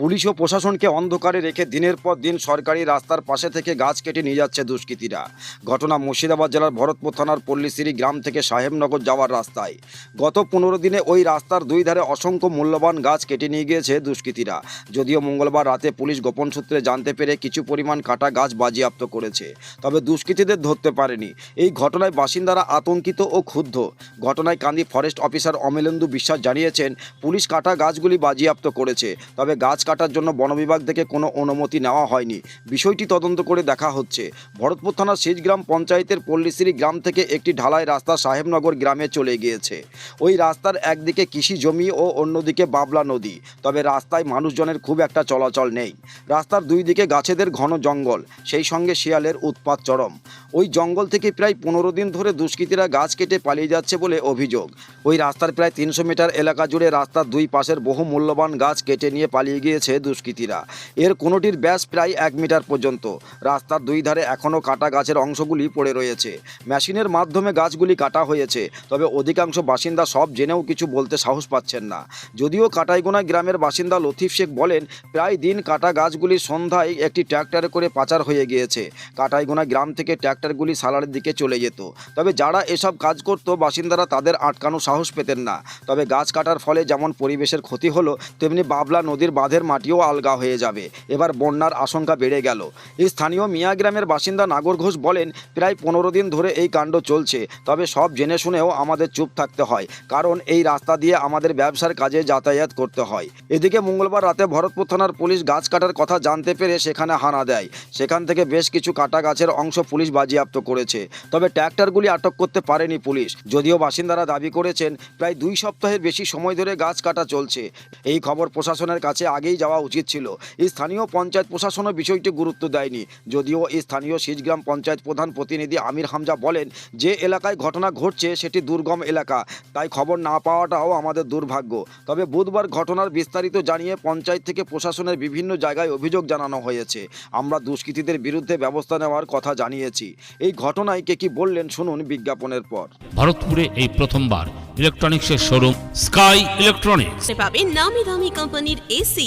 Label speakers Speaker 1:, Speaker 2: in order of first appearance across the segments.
Speaker 1: Police ও প্রশাসনকে অন্ধকারে রেখে দিনের পর দিন সরকারি রাস্তার পাশে থেকে গাছ কেটে নিয়ে যাচ্ছে দুষ্কৃতীরা। ঘটনা মুর্শিদাবাদ জেলার ভরতপুর থানার পল্লীশ্রী গ্রাম থেকে সাহেবনগর যাওয়ার রাস্তায়। গত পনেরো দিনে ওই রাস্তার দুই ধারে অসংখ্য মূল্যবান গাছ কেটে নিয়ে গিয়েছে দুষ্কৃতীরা। যদিও মঙ্গলবার রাতে পুলিশ গোপন সূত্রে জানতে পেরে কিছু পরিমাণ কাটা গাছ বাজেয়াপ্ত করেছে, তবে দুষ্কৃতীদের ধরতে পারেনি। এই ঘটনায় বাসিন্দারা আতঙ্কিত ও ক্ষুব্ধ। ঘটনায় কান্দি ফরেস্ট অফিসার অমলেন্দু বিশ্বাস জানিয়েছেন, পুলিশ কাটা গাছগুলি বাজেয়াপ্ত করেছে, তবে গাছ কাটার জন্য বন বিভাগ থেকে কোনো অনুমতি নেওয়া হয়নি। বিষয়টি তদন্ত করে দেখা হচ্ছে। ভরতপুর থানার সেচগ্রাম পঞ্চায়েতের পল্লীশ্রী গ্রাম থেকে একটি ঢালাই রাস্তা সাহেবনগর গ্রামে চলে গিয়েছে। ওই রাস্তার একদিকে কৃষি জমি ও অন্যদিকে বাবলা নদী। তবে রাস্তায় মানুষজনের খুব একটা চলাচল নেই। রাস্তার দুই দিকে গাছেদের ঘন জঙ্গল, সেই সঙ্গে শিয়ালের উৎপাত চরম। ওই জঙ্গল থেকে প্রায় পনেরো দিন ধরে দুষ্কৃতীরা গাছ কেটে পালিয়ে যাচ্ছে বলে অভিযোগ। ওই রাস্তার প্রায় তিনশো মিটার এলাকা জুড়ে রাস্তার দুই পাশের বহু মূল্যবান গাছ কেটে নিয়ে পালিয়ে গিয়েছে দুষ্কৃতীরা। এর কোনোটির ব্যাস প্রায় এক মিটার পর্যন্ত। রাস্তার দুই ধারে এখনও কাটা গাছের অংশগুলি পড়ে রয়েছে। মেশিনের মাধ্যমে গাছগুলি কাটা হয়েছে, তবে অধিকাংশ বাসিন্দা সব জেনেও কিছু বলতে সাহস পাচ্ছেন না। যদিও কাটাইগোনা গ্রামের বাসিন্দা লতিফ শেখ বলেন, প্রায় দিন কাটা গাছগুলি সন্ধ্যায় একটি ট্র্যাক্টরে করে পাচার হয়ে গিয়েছে। কাটাইগোনা গ্রাম থেকে ট্র্যাক্টরগুলি সালারের দিকে চলে যেত। তবে যারা এসব কাজ করত, বাসিন্দারা তাদের আটকানো সাহস পেতেন না। তবে গাছ কাটার ফলে যেমন পরিবেশের ক্ষতি হলো, তেমনি বাবলা নদীর বাঁধের মাটিও আলগা হয়ে যাবে। এবার বন্যার আশঙ্কা বেড়ে গেল। স্থানীয় মিয়া গ্রামের বাসিন্দা নাগর ঘোষ বলেন, প্রায় পনেরো দিন ধরে এই কাণ্ড চলছে, তবে সব জেনে শুনেও আমাদের চুপ থাকতে হয়, কারণ এই রাস্তা দিয়ে আমাদের ব্যবসার কাজে যাতায়াত করতে হয়। এদিকে মঙ্গলবার রাতে ভরতপুর থানার পুলিশ গাছ কাটার কথা জানতে পেরে সেখানে হানা দেয়। সেখান থেকে বেশ কিছু কাটা গাছের অংশ পুলিশ বাজেয়াপ্ত করেছে। তবে ট্র্যাক্টরগুলি আটক করতে পারেনি পুলিশ। যদিও বাসিন্দারা দাবি করেছেন, প্রায় দুই সপ্তাহের বেশি সময় ধরে গাছ কাটা চলছে। এই খবর প্রশাসনের কাছে আগেই যাওয়া উচিত ছিল। স্থানীয় পঞ্চায়েত প্রশাসনও বিষয়টি গুরুত্ব দেয়নি। যদিও স্থানীয় সিজগ্রাম পঞ্চায়েত প্রধান প্রতিনিধি আমির হামজা বলেন যে এলাকায় ঘটনা ঘটছে সেটি দুর্গম এলাকা তাই খবর না পাওয়াটাও আমাদের দুর্ভাগ্য। তবে বুধবার ঘটনার বিস্তারিত জানিয়ে পঞ্চায়েত থেকে প্রশাসনের বিভিন্ন জায়গায় অভিযোগ জানানো হয়েছে। আমরা দুষ্কৃতীদের বিরুদ্ধে ব্যবস্থা নেওয়ার কথা জানিয়েছি। এই ঘটনায় কে কি বললেন শুনুন বিজ্ঞাপনের পর।
Speaker 2: ভারতপুরে এই প্রথমবার ইলেকট্রনিক্সের শোরুম স্কাই ইলেকট্রনিক্স।
Speaker 3: পাবেন নামি দামি কোম্পানির AC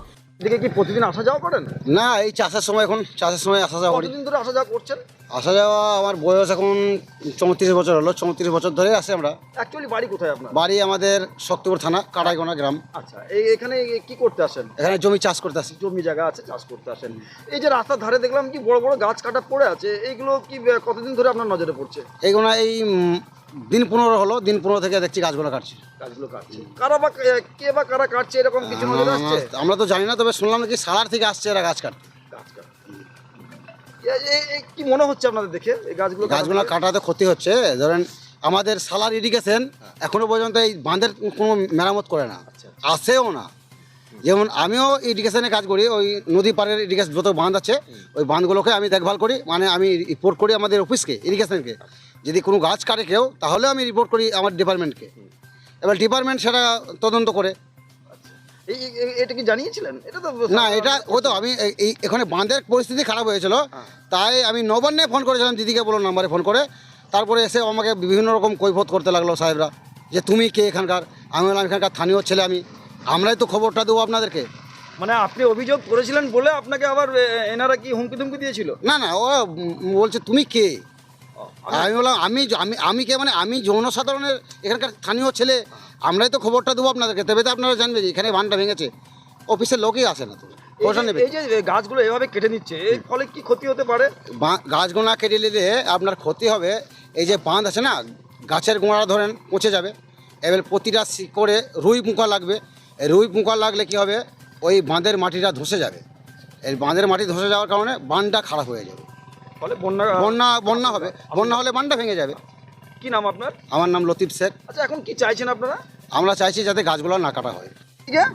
Speaker 1: এদিকে কি প্রতিদিন আসা যাওয়া করেন?
Speaker 4: না এই চাষের সময় এখন চাষের সময় আসা যাওয়া করি।
Speaker 1: কতদিন ধরে আসা যাওয়া করছেন?
Speaker 4: আসা যাওয়া আমার বয়স এখন চৌত্রিশ বছর হলো চৌত্রিশ বছর ধরে আসি আমরা।
Speaker 1: অ্যাকচুয়ালি বাড়ি কোথায় আপনার?
Speaker 4: বাড়ি আমাদের শক্তিপুর থানা কাটাইগোনা গ্রাম।
Speaker 1: আচ্ছা এই এখানে কি করতে আসেন?
Speaker 4: এখানে জমি চাষ করতে আসি।
Speaker 1: জমি জায়গা আছে চাষ করতে আসেন। এই যে রাস্তার ধারে দেখলাম কি বড় বড় গাছ কাটা পড়ে আছে এইগুলো কি কতদিন ধরে আপনার নজরে পড়ছে?
Speaker 4: এইগুলো এই দিন পনেরো হলো দিন পনেরো থেকে দেখছি গাছগুলো কাটছি।
Speaker 1: গাছগুলো কাটছে। কারা বা কে- কে বা কারা কাটছে এরকম কিছু নজরে আসছে?
Speaker 4: আমরা- তো জানি না তবে শুনলাম নাকি সালার থেকে আসছে এরা গাছ কাট
Speaker 1: গাছ কাটা। এ- এ- এ কি মনে হচ্ছে আপনাদের দেখে? এই গাছগুলো
Speaker 4: গাছগুলো কাটাতে ক্ষতি হচ্ছে। ধরেন আমাদের সালার ইরিগেশন এখনও পর্যন্ত এই বাঁধের কোনো মেরামত করে না। আসেও না। যেমন আমিও ইরিগেশনে কাজ করি ওই নদী পাড়ের ইরিগেশন যত বাঁধ আছে ওই বাঁধগুলোকে আমি দেখভাল করি মানে আমি রিপোর্ট করি আমাদের অফিসকে ইরিগেশনকে। যদি কোনো গাছ কাটে কেউ তাহলে আমি রিপোর্ট করি আমার ডিপার্টমেন্টকে এবার ডিপার্টমেন্ট সেটা তদন্ত করে।
Speaker 1: এই- এটা কি জানিয়েছিলেন? এটা তো
Speaker 4: না এটা ও তো আমি এই- এই এখানে বাঁধের পরিস্থিতি খারাপ হয়েছিল। তাই আমি নবান্নে ফোন করেছিলাম দিদিকে বলো নাম্বারে ফোন করে। তারপরে এসে আমাকে বিভিন্ন রকম কৈফত করতে লাগল সাহেবরা যে তুমি কে এখানকার? আমি বললাম এখানকার স্থানীয় ছেলে আমি। আমরাই তো খবরটা দেবো আপনাদেরকে।
Speaker 1: মানে আপনি অভিযোগ করেছিলেন বলে আপনাকে আবার এনারা কি হুমকি ধুমকি দিয়েছিল?
Speaker 4: না না ও বলছে তুমি কে? আমি বললাম আমি আমি আমি কে মানে আমি জনসাধারণের এখানকার স্থানীয় ছেলে আমরাই তো খবরটা দেবো আপনাদেরকে। তবে তো আপনারা জানবে যে এখানে বানটা ভেঙেছে। অফিসের লোকই আসে না তো।
Speaker 1: এই যে- গাছগুলো এভাবে কেটে নিচ্ছে এর ফলে কি ক্ষতি হতে পারে?
Speaker 4: বা- গাছগুলো না কেটে নিলে আপনার ক্ষতি হবে। এই যে বাঁধ আছে না গাছের গোড়া ধরেন পচে যাবে। এবার প্রতিটা করে রুই পোকা লাগবে। রুই পোকা লাগলে কি হবে? ওই বাঁধের মাটিটা ধসে যাবে। এই বাঁধের মাটি ধসে যাওয়ার কারণে বানটা খারাপ হয়ে যাবে।
Speaker 1: ফলে বন্যা
Speaker 4: বন্যা বন্যা হবে। বন্যা হলে বানটা ভেঙে যাবে।
Speaker 1: কি নাম আপনার?
Speaker 4: আমার নাম লতিফ শেখ।
Speaker 1: আচ্ছা এখন কি চাইছেন আপনারা?
Speaker 4: আমরা চাইছি যাতে গাছগুলো না কাটা হয়।
Speaker 1: ঠিক আছে।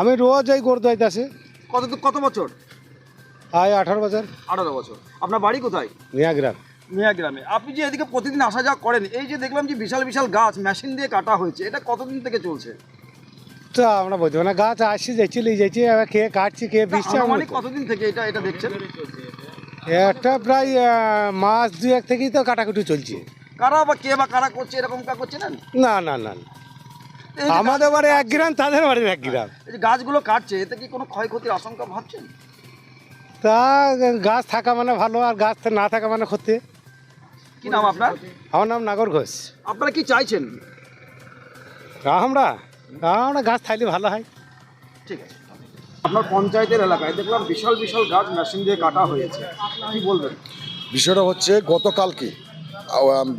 Speaker 5: আমি রোজ এই করতে যাইতেছি
Speaker 1: কত কত বছর?
Speaker 5: আয় আঠারো বছর।
Speaker 6: আঠারো বছর। আপনার বাড়ি কোথায়?
Speaker 5: মিয়াগ্রাম।
Speaker 6: মিয়া গ্রামে। আপনি যে এদিকে প্রতিদিন আসা যাওয়া করেন এই যে দেখলাম যে বিশাল বিশাল গাছ মেশিন দিয়ে কাটা হয়েছে এটা কতদিন থেকে চলছে?
Speaker 5: তো আমরা বলতে পারি না। গাছ আসছি যাচ্ছি এবার কে কাটছি কে বিশছে
Speaker 6: আনুমানিক কতদিন থেকে এটা এটা দেখছেন?
Speaker 5: একটা প্রায় মাস মাস এক থেকেই তো কাটাকুটি চলছে।
Speaker 6: কারা বা কে বা কারা করছে এরকম কা করছে না?
Speaker 5: না না না না। আমাদের বাড়ি এক গ্রাম তাদের বাড়ির এক গ্রাম।
Speaker 6: এই যে গাছগুলো কাটছে এতে কি কোনো ক্ষয়ক্ষতির আশঙ্কা ভাবছেন?
Speaker 5: তা গাছ থাকা মানে ভালো আর গাছ না থাকা মানে ক্ষতি।
Speaker 6: কি নাম আপনার?
Speaker 5: আমার নাম নাগর ঘোষ।
Speaker 6: আপনারা কি চাইছেন?
Speaker 5: আমরা আমরা গাছ থাকলে ভালো হয়।
Speaker 6: ঠিক আছে। আপনার পঞ্চায়েতের এলাকায় দেখলাম বিশাল বিশাল গাছ মেশিন দিয়ে কাটা হয়েছে। কি বলবেন?
Speaker 7: বিষয়টা হচ্ছে গতকালকে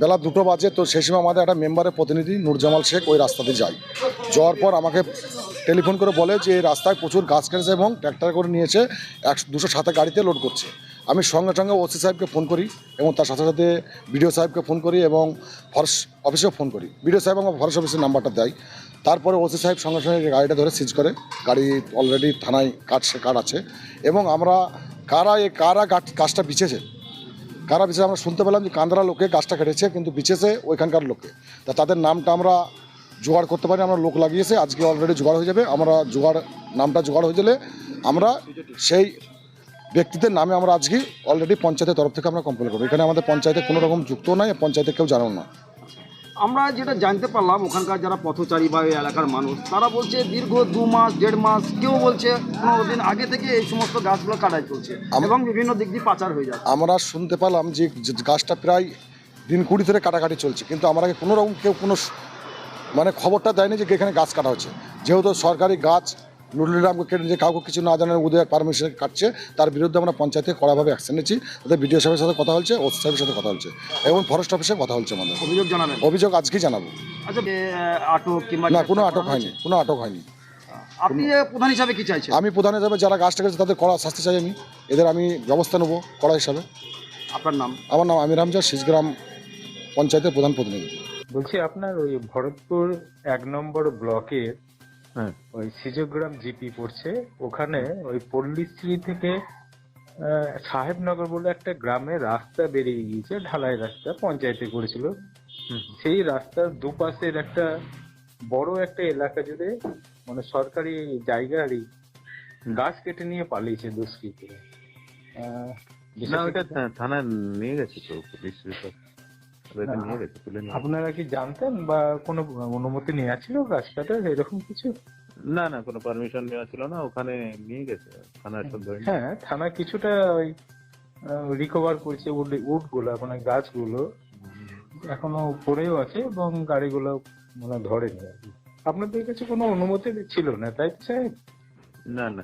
Speaker 7: বেলা দুটো বাজে তো সেই সময় আমাদের একটা মেম্বারের প্রতিনিধি নূরজামাল শেখ ওই রাস্তাতে যায়। যাওয়ার পর আমাকে টেলিফোন করে বলে যে এই রাস্তায় প্রচুর গাছ কেটেছে এবং ট্র্যাক্টর করে নিয়েছে, একশো দুশো সাথে গাড়িতে লোড করছে। আমি সঙ্গে সঙ্গে ওসি সাহেবকে ফোন করি এবং তার সাথে সাথে বিডিও সাহেবকে ফোন করি এবং ফরেস্ট অফিসেও ফোন করি। বিডিও সাহেব আমার ফরেস্ট অফিসের নাম্বারটা দেয়। তারপরে ওসি সাহেব সঙ্গে সঙ্গে গাড়িটা ধরে সিজ করে, গাড়ি অলরেডি থানায় কাজ কার্ড আছে। এবং আমরা কারা এই কারা গাছ- গাছটা বিছেছে? কারা বিশেষ আমরা শুনতে পেলাম যে কান্দরা লোকে গাছটা কেটেছে, কিন্তু বিচেছে ওইখানকার লোকে। তা তাদের নামটা আমরা জোগাড় করতে পারি আমরা লোক লাগিয়েছে, আজকে অলরেডি জোগাড় হয়ে যাবে। আমরা জোগাড়, নামটা জোগাড় হয়ে গেলে আমরা সেই ব্যক্তিদের নামে আমরা আজকে অলরেডি পঞ্চায়েতের তরফ থেকে আমরা কমপ্লেন করব। এখানে আমাদের পঞ্চায়েতে কোনো রকম যুক্ত নাই, পঞ্চায়েতে কেউ জানানো না।
Speaker 6: আমরা যেটা জানতে পারলাম ওখানকার যারা পথচারী বা এই এলাকার মানুষ তারা বলছে দীর্ঘ দু মাস দেড় মাস কেউ বলছে পনেরো দিন আগে থেকে এই সমস্ত গাছগুলো কাটাই চলছে এবং বিভিন্ন দিক দিয়ে পাচার হয়ে যাচ্ছে।
Speaker 7: আমরা শুনতে পেলাম যে যে গাছটা প্রায় দিন কুড়ি ধরে কাটাকাটি চলছে কিন্তু আমরা কোনো রকম কেউ কোনো মানে খবরটা দেয়নি যে এখানে গাছ কাটা হচ্ছে। যেহেতু সরকারি গাছ নুরুলিরামকে কেটে যে কাউকে কিছু না জানার উদয় পারমিশন কাটছে। তার বিরুদ্ধে আমরা পঞ্চায়েতে কড়াভাবে অ্যাকশন নিচ্ছি। তাদের বিডিও সাহেবের সাথে কথা হচ্ছে ওসি সাহেবের সাথে কথা হচ্ছে এবং ফরেস্ট অফিসে কথা হচ্ছে আমাদের।
Speaker 6: অভিযোগ জানাবেন?
Speaker 7: অভিযোগ আজকেই জানাব।
Speaker 6: আচ্ছা আটক
Speaker 7: না কোনো আটক হয়নি কোনো আটক হয়নি।
Speaker 6: আপনি এ, প্রধান হিসাবে কি চাইছেন?
Speaker 7: আমি প্রধান হিসাবে যারা গাছটা কেটেছে তাদের কড়া শাস্তি চাই আমি। এদের আমি ব্যবস্থা নেব কড়া হিসাবে।
Speaker 6: আপনার নাম?
Speaker 7: আমার নাম আমির হামজা শিসগ্রাম পঞ্চায়েতের প্রধান প্রতিনিধি।
Speaker 8: বলছি আপনার ওই ভরতপুর এক নম্বর ব্লকের। ওই সিজগ্রাম জিপি পড়ছে। ওখানে ওই পল্লীশ্রী থেকে সাহেবনগর বলে একটা গ্রামে রাস্তা বেরিয়ে গিয়েছে ঢালাই রাস্তা পঞ্চায়েতে করেছিল। সেই রাস্তার দুপাশের একটা বড় একটা এলাকা জুড়ে মানে সরকারি জায়গারই গাছ কেটে নিয়ে পালিয়েছে দুষ্কৃতীরা। আহ,
Speaker 9: না থানায় নিয়ে গেছে তো পুলিশ নিয়ে গেছে তুলে নিয়ে
Speaker 8: আপনারা কি জানতেন বা কোনো অনুমতি নেওয়া ছিল গাছ কাটার এরকম কিছু?
Speaker 9: না না কোনো পারমিশন নেওয়া ছিল না ওখানে নিয়ে গেছে থানায় সব ধরে
Speaker 8: হ্যাঁ থানা কিছুটা ওই রিকভার করছে উড উডগুলো মানে গাছগুলো। এখনও পড়েও আছে এবং গাড়িগুলো মানে ধরেনি। আপনাদের কাছে কোনো অনুমতি ছিল না তাই সাহেব?
Speaker 9: না না।